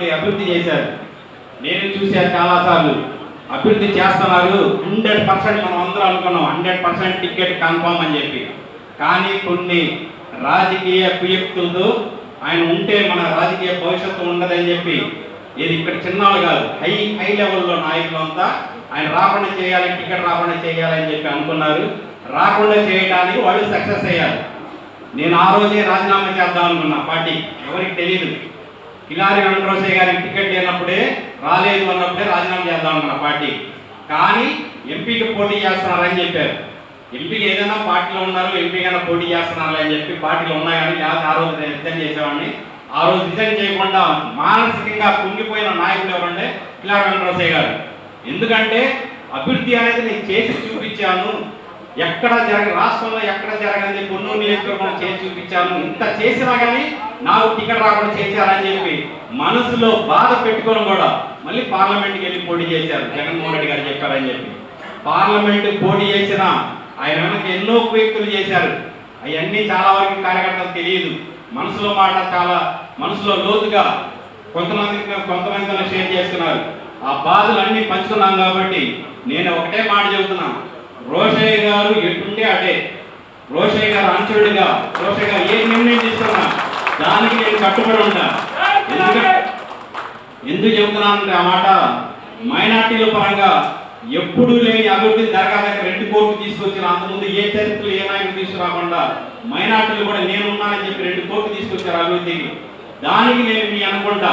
ఉన్నటువంటి అభివృద్ధి చేశారు. నేను చూశాను చాలాసార్లు. అభివృద్ధి చేస్తున్నారు హండ్రెడ్ పర్సెంట్ మనం అందరం అనుకున్నాం. హండ్రెడ్ పర్సెంట్ టికెట్ కన్ఫామ్ అని చెప్పి. కానీ కొన్ని రాజకీయ కుయుక్తులతో ఆయన ఉంటే మన రాజకీయ భవిష్యత్తు ఉండదని చెప్పి. ఇది ఇక్కడ చిన్నవాళ్ళు కాదు. హై హై లెవెల్లో నాయకులు అంతా ఆయన రాకుండా చేయాలి టికెట్ రాకుండా చేయాలని చెప్పి అనుకున్నారు. రాకుండా చేయడానికి వాళ్ళు సక్సెస్ అయ్యారు. నేను ఆ రోజే రాజీనామా చేద్దాం అనుకున్నా. పార్టీ ఎవరికి తెలియదు కిలారి వెంకటరోసయ్య గారికి టికెట్ లేనప్పుడే రాలేదు అన్నప్పుడే రాజీనామా చేద్దాం అనుకున్నా పార్టీ. కానీ ఎంపీకి పోటీ చేస్తున్నారని చెప్పారు. ఎంపీకి ఏదైనా పార్టీలో ఉన్నారు ఎంపీకైనా పోటీ చేస్తున్నారు అని చెప్పి పార్టీలు ఉన్నాయని లేకపోతే ఆ రోజు నేను రిజైన్ చేసేవాడిని. ఆ రోజు రిజైన్ చేయకుండా మానసికంగా కుంగిపోయిన నాయకుడు ఎవరంటే కిలారి వెంకటరోసయ్య గారు. ఎందుకంటే అభివృద్ధి అనేది నేను చేసి చూపించాను. ఎక్కడ జరగ రాష్ట్రంలో ఎక్కడ జరగని పొన్నూరు నియోజకవర్గం చేసి చూపించాను. ఇంత చేసినా కానీ నాకు టికెట్ రాకుండా చేశారని చెప్పి మనసులో బాధ పెట్టుకొని కూడా మళ్ళీ పార్లమెంట్కి వెళ్ళి పోటీ చేశారు. జగన్మోహన్ రెడ్డి గారు చెప్పారని చెప్పి. పార్లమెంట్ పోటీ చేసిన ఆయన వెనక ఎన్నో వ్యక్తులు చేశారు. అవన్నీ చాలా వరకు కార్యకర్తలు తెలియదు. మనసులో మాట చాలా మనసులో లోతుగా కొంతమంది కొంతమందితో షేర్ చేస్తున్నారు ఆ బాధలు అన్ని పంచుకున్నాం కాబట్టి నేను ఒకటే మాట చెబుతున్నాను రోషయ్య గారు ఎటుంటే అటే. రోషయ్య గారు అనుచరుడిగా రోషయ్య గారు ఏ నిర్ణయం తీసుకున్నా దానికి నేను కట్టుబడి ఉంటా. ఎందుకంటే ఎందుకు చెబుతున్నానంటే ఆ మాట? మైనార్టీల పరంగా ఎప్పుడు లేని అభివృద్ధి జరగాలని రెండు కోట్లు తీసుకొచ్చిన అంతకుముందు ఏ చరిత్రలు ఏ నాయకులు తీసుకురాకుండా మైనార్టీలు కూడా నేనున్నానని చెప్పి రెండు కోట్లు తీసుకొచ్చారు అభివృద్ధికి. దానికి నేను మీ అనుకుంటా.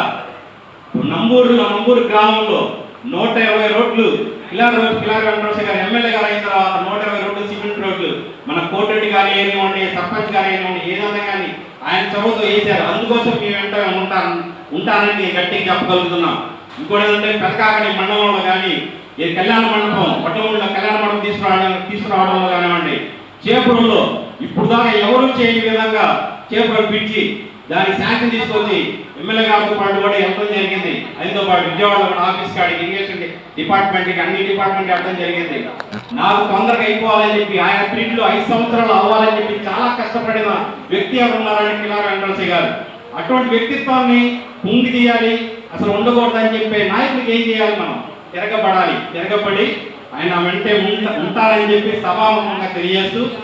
నంబూరులో నంబూరు గ్రామంలో నూట ఇరవై రోడ్లు కిలార్ రోడ్ కిలార్ వెంకటేశ్వర గారు ఎమ్మెల్యే గారు అయిన తర్వాత నూట ఇరవై రెండు సిమెంట్ రోడ్లు మన కోటరెడ్డి గారు ఏనివ్వండి సర్పంచ్ గారు ఏనివ్వండి ఏదైనా కానీ ఆయన చొరవతో వేశారు. అందుకోసం మీ వెంట ఉంటాను ఉంటానని గట్టిగా చెప్పగలుగుతున్నాం. ఇంకోటి ఏంటంటే పెదకాకని మండలంలో కానీ ఈ కళ్యాణ మండపం పట్టణంలో కళ్యాణ మండపం తీసుకురావడం తీసుకురావడంలో కానివ్వండి చేపురంలో ఇప్పుడు దాకా ఎవరు చేయని విధంగా చేపురం పిచ్చి దాని శాంక్షన్ తీసుకొని ఎమ్మెల్యే గారితో పాటు కూడా వెళ్ళడం జరిగింది. ఆయనతో పాటు విజయవాడ ఆఫీస్ కాడికి ఇరిగేషన్ డిపార్ట్మెంట్కి అన్ని డిపార్ట్మెంట్ వెళ్ళడం జరిగింది. నాకు తొందరగా అయిపోవాలని చెప్పి ఆయన పీరియడ్లో ఐదు సంవత్సరాలు అవ్వాలని చెప్పి చాలా కష్టపడిన వ్యక్తి ఎవరు ఉన్నారని కిలార వెంకటరసయ్య గారు. అటువంటి వ్యక్తిత్వాన్ని పుంగి తీయాలి అసలు ఉండకూడదని చెప్పే నాయకుడికి ఏం చేయాలి మనం? తిరగబడాలి. తిరగబడి ఆయన వెంటే ఉంట- ఉంటారని చెప్పి సభాముఖంగా తెలియజేస్తూ